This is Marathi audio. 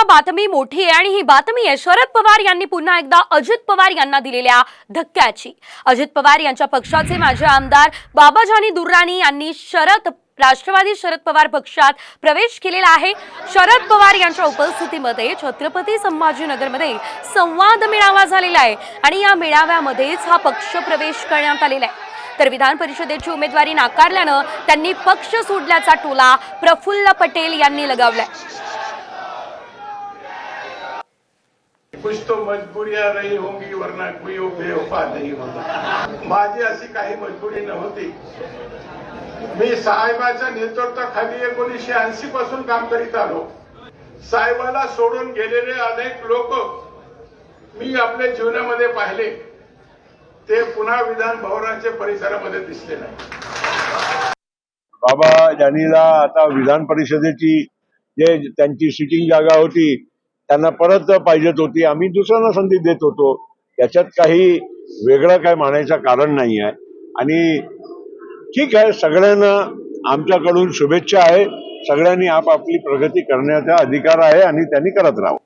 आता बातमी मोठी आहे आणि ही बातमी आहे. शरद पवार यांनी पुन्हा एकदा अजित पवार यांना दिलेल्या धक्क्याची. अजित पवार यांच्या पक्षाचे माजी आमदार बाबाजानी दुर्राणी यांनी शरद राष्ट्रवादी शरद पवार पक्षात प्रवेश केलेला आहे. शरद पवार यांच्या उपस्थितीमध्ये छत्रपती संभाजीनगरमध्ये संवाद मेळावा झालेला आहे आणि या मेळाव्यामध्येच हा पक्ष प्रवेश करण्यात आलेला आहे. तर विधान परिषदेची उमेदवारी नाकारल्यानं त्यांनी पक्ष सोडल्याचा टोला प्रफुल्ल पटेल यांनी लगावलाय. कुछ तो मजबुरिया रही होंगी वरना कोई बेवफा नहीं होता। माझी अशी काही मजबुरी नव्हती. मी साहेबाच्या नेतृत्वाखाली एकोणीसशे ऐंशी पासून काम करीत आलो. साहेबाला सोडून गेलेले अनेक लोक मी आपल्या जीवनामध्ये पाहिले. ते पुन्हा विधान भवनाच्या परिसरामध्ये दिसले नाही. बाबा जानीला आता विधान परिषदेची जे त्यांची सिटिंग जागा होती त्यांना परत पाहिजेत होती. आम्ही दुसऱ्यांना संधी देत होतो. त्याच्यात काही वेगळं काय म्हणायचं कारण नाही आहे. आणि ठीक आहे सगळ्यांना आमच्याकडून शुभेच्छा आहे. सगळ्यांनी आपापली प्रगती करण्याचा अधिकार आहे आणि त्यांनी करत राहावं.